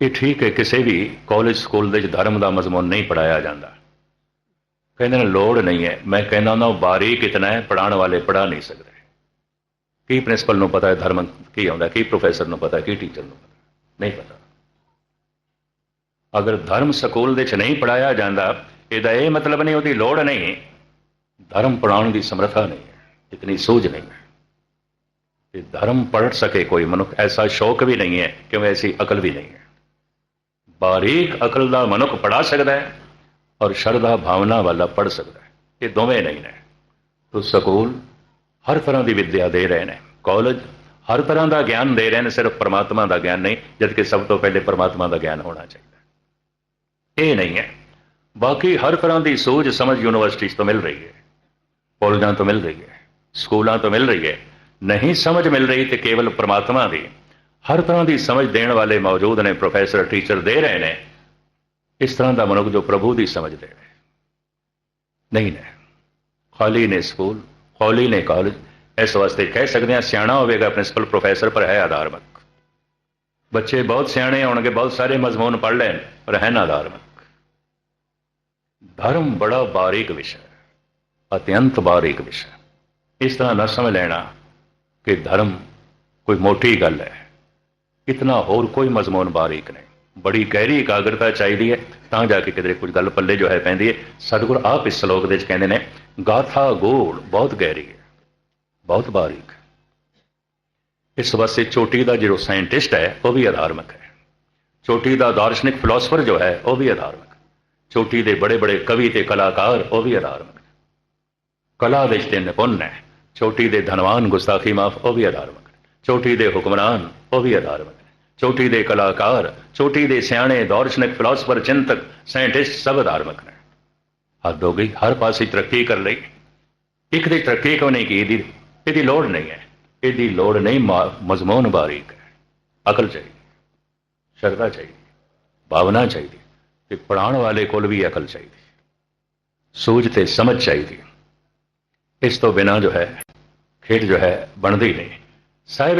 ਇਹ ਠੀਕ ਹੈ, ਕਿਸੇ ਵੀ ਕਾਲਜ ਸਕੂਲ ਦੇ ਵਿੱਚ ਧਰਮ ਦਾ ਮਜ਼ਮੂਨ ਨਹੀਂ ਪੜਾਇਆ ਜਾਂਦਾ। ਕਹਿੰਦੇ ਨੇ, ਲੋੜ ਨਹੀਂ ਹੈ। ਮੈਂ ਕਹਿੰਦਾ ਉਹਨਾਂ ਬਾਰੀਕ ਇਤਨਾ ਹੈ ਪੜਾਉਣ ਵਾਲੇ ਪੜਾ ਨਹੀਂ ਸਕਦੇ। ਕੀ ਪ੍ਰਿੰਸੀਪਲ ਨੂੰ ਪਤਾ ਹੈ ਧਰਮ ਕੀ ਆਉਂਦਾ, ਕੀ ਪ੍ਰੋਫੈਸਰ ਨੂੰ ਪਤਾ, ਕੀ ਟੀਚਰ ਨੂੰ ਪਤਾ? ਨਹੀਂ ਪਤਾ। ਅਗਰ ਧਰਮ ਸਕੂਲ ਦੇ ਵਿੱਚ ਨਹੀਂ ਪੜਾਇਆ ਜਾਂਦਾ, ਇਹਦਾ ਇਹ ਮਤਲਬ ਨਹੀਂ, ਉਹਦੀ ਲੋੜ ਨਹੀਂ। ਧਰਮ ਪੜਾਉਣ ਦੀ ਸਮਰੱਥਾ ਨਹੀਂ ਹੈ, ਇਤਨੀ ਸੂਝ ਨਹੀਂ ਹੈ। ਇਹ ਧਰਮ ਪੜ੍ਹ ਸਕੇ ਕੋਈ ਮਨੁੱਖ, ਐਸਾ ਸ਼ੌਕ ਵੀ ਨਹੀਂ ਹੈ, ਕਿਉਂਕਿ ਐਸੀ ਅਕਲ ਵੀ ਨਹੀਂ ਹੈ। ਬਾਰੀਕ ਅਕਲ ਦਾ ਮਨੁੱਖ ਪੜਾ ਸਕਦਾ ਹੈ ਔਰ ਸ਼ਰਧਾ ਭਾਵਨਾ ਵਾਲਾ ਪੜ ਸਕਦਾ ਹੈ। ਇਹ ਦੋਵੇਂ ਨਹੀਂ ਨੇ। ਤੋ ਸਕੂਲ ਹਰ ਤਰ੍ਹਾਂ ਦੀ ਵਿੱਦਿਆ ਦੇ ਰਹੇ ਨੇ। ਕਾਲਜ ਹਰ ਤਰ੍ਹਾਂ ਦਾ ਗਿਆਨ ਦੇ ਰਹੇ ਨੇ, ਸਿਰਫ ਪਰਮਾਤਮਾ ਦਾ ਗਿਆਨ ਨਹੀਂ, ਜਦਕਿ ਸਭ ਤੋਂ ਪਹਿਲੇ ਪਰਮਾਤਮਾ ਦਾ ਗਿਆਨ ਹੋਣਾ ਚਾਹੀਦਾ ਇਹ ਨਹੀਂ ਹੈ। ਬਾਕੀ ਹਰ ਤਰ੍ਹਾਂ ਦੀ ਸੋਝ ਸਮਝ ਯੂਨੀਵਰਸਿਟੀ ਤੋਂ ਮਿਲ ਰਹੀ ਹੈ। ਕਾਲਜਾਂ ਤੋਂ ਮਿਲ ਰਹੀ ਹੈ। ਸਕੂਲਾਂ ਤੋਂ ਮਿਲ ਰਹੀ ਹੈ। ਨਹੀਂ ਸਮਝ ਮਿਲ ਰਹੀ ਤੇ ਕੇਵਲ ਪਰਮਾਤਮਾ ਦੀ ਹਰ ਤਰ੍ਹਾਂ ਦੀ ਸਮਝ ਦੇਣ ਵਾਲੇ ਮੌਜੂਦ ਨੇ ਪ੍ਰੋਫੈਸਰ ਟੀਚਰ ਦੇ ਰਹੇ ਨੇ। ਇਸ ਤਰ੍ਹਾਂ ਦਾ ਮਨੁੱਖ ਜੋ ਪ੍ਰਭੂ ਦੀ ਸਮਝ ਦੇ ਰਹੇ ਨਹੀਂ ਨੇ। ਖਾਲੀ ਨੇ ਸਕੂਲ, ਖਾਲੀ ਨੇ ਕਾਲਜ ਇਸ ਵਾਸਤੇ ਕਹਿ ਸਕਦੇ ਹਾਂ ਸਿਆਣਾ ਹੋਵੇਗਾ ਪ੍ਰਿੰਸੀਪਲ ਪ੍ਰੋਫੈਸਰ ਪਰ ਹੈ ਆਧਾਰਮਕ। ਬੱਚੇ ਬਹੁਤ ਸਿਆਣੇ ਹੋਣਗੇ, ਬਹੁਤ ਸਾਰੇ ਮਜ਼ਮੂਨ ਪੜ੍ਹ ਲੈਣ, ਪਰ ਹੈ ਨਾ ਆਧਾਰਮਕ। ਧਰਮ ਬੜਾ ਬਾਰੀਕ ਵਿਸ਼ਾ ਹੈ, ਅਤਿਅੰਤ ਬਾਰੀਕ ਵਿਸ਼ਾ ਇਸ ਤਰ੍ਹਾਂ ਨਾ ਸਮਝ ਲੈਣਾ ਕਿ ਧਰਮ ਕੋਈ ਮੋਟੀ ਗੱਲ ਹੈ। ਇਤਨਾ ਹੋਰ ਕੋਈ ਮਜ਼ਮੂਨ ਬਾਰੀਕ ਨਹੀਂ ਬੜੀ ਗਹਿਰੀ ਇਕਾਗਰਤਾ ਚਾਹੀਦੀ ਹੈ ਤਾਂ ਜਾ ਕੇ ਕਿਤੇ ਕੁਝ ਗੱਲ ਪੱਲੇ ਜੋ ਹੈ ਪੈਂਦੀ ਹੈ ਸਤਿਗੁਰ ਆਪ ਇਸ ਸ਼ਲੋਕ ਦੇ ਵਿੱਚ ਕਹਿੰਦੇ ਨੇ ਗਾਥਾ ਗੋਲ ਬਹੁਤ ਗਹਿਰੀ ਹੈ ਬਹੁਤ ਬਾਰੀਕ ਹੈ ਇਸ ਵਾਸਤੇ ਚੋਟੀ ਦਾ ਜਿਹੜਾ ਸਾਇੰਟਿਸਟ ਹੈ ਉਹ ਵੀ ਆਧਾਰਮਿਕ ਹੈ ਚੋਟੀ ਦਾ ਦਾਰਸ਼ਨਿਕ ਫਿਲਾਸਫਰ ਜੋ ਹੈ ਉਹ ਵੀ ਆਧਾਰਮਿਕ ਚੋਟੀ ਦੇ ਬੜੇ ਬੜੇ ਕਵੀ ਤੇ ਕਲਾਕਾਰ ਉਹ ਵੀ ਆਧਾਰਮਿਕ ਕਲਾ ਵਿੱਚ ਤੇ ਨਿਪੁੰਨ ਹੈ ਚੋਟੀ ਦੇ ਧਨਵਾਨ ਗੁਸਤਾਖੀ ਮਾਫ ਉਹ ਵੀ ਆਧਾਰਮਿਕ ਚੋਟੀ ਦੇ ਹੁਕਮਰਾਨ ਉਹ ਵੀ ਆਧਾਰਮਿਕ ਚੋਟੀ ਦੇ ਕਲਾਕਾਰ ਚੋਟੀ ਦੇ ਸਿਆਣੇ, ਦਾਰਸ਼ਨਿਕ ਫਿਲਾਸਫਰ ਚਿੰਤਕ ਸਾਇੰਟਿਸਟ ਸਭ ਆਧਾਰਮਿਕ ਨੇ। ਹੱਦ ਹੋ ਗਈ, ਹਰ ਪਾਸੇ ਤਰੱਕੀ ਕਰ ਲਈ। ਇੱਕ ਦੀ ਤਰੱਕੀ ਕਿਉਂ ਨਹੀਂ ਕੀਤੀ? ਇਹਦੀ ਇਹਦੀ ਲੋੜ ਨਹੀਂ ਹੈ। ਇਹਦੀ ਲੋੜ ਨਹੀਂ ਮਜ਼ਮੂਨ ਬਾਰੀਕ ਹੈ। ਅਕਲ ਚਾਹੀਦੀ ਸ਼ਰਧਾ ਚਾਹੀਦੀ ਭਾਵਨਾ ਚਾਹੀਦੀ ਤੇ ਪੜਾਉਣ ਵਾਲੇ ਕੋਲ ਵੀ ਅਕਲ ਚਾਹੀਦੀ ਸੋਚ ਤੇ ਸਮਝ ਚਾਹੀਦੀ ਇਸ ਤੋਂ ਬਿਨਾ ਜੋ ਹੈ, ਖੇਡ ਜੋ ਹੈ, ਬਣਦੀ ਨਹੀਂ। ਸਾਹਿਬ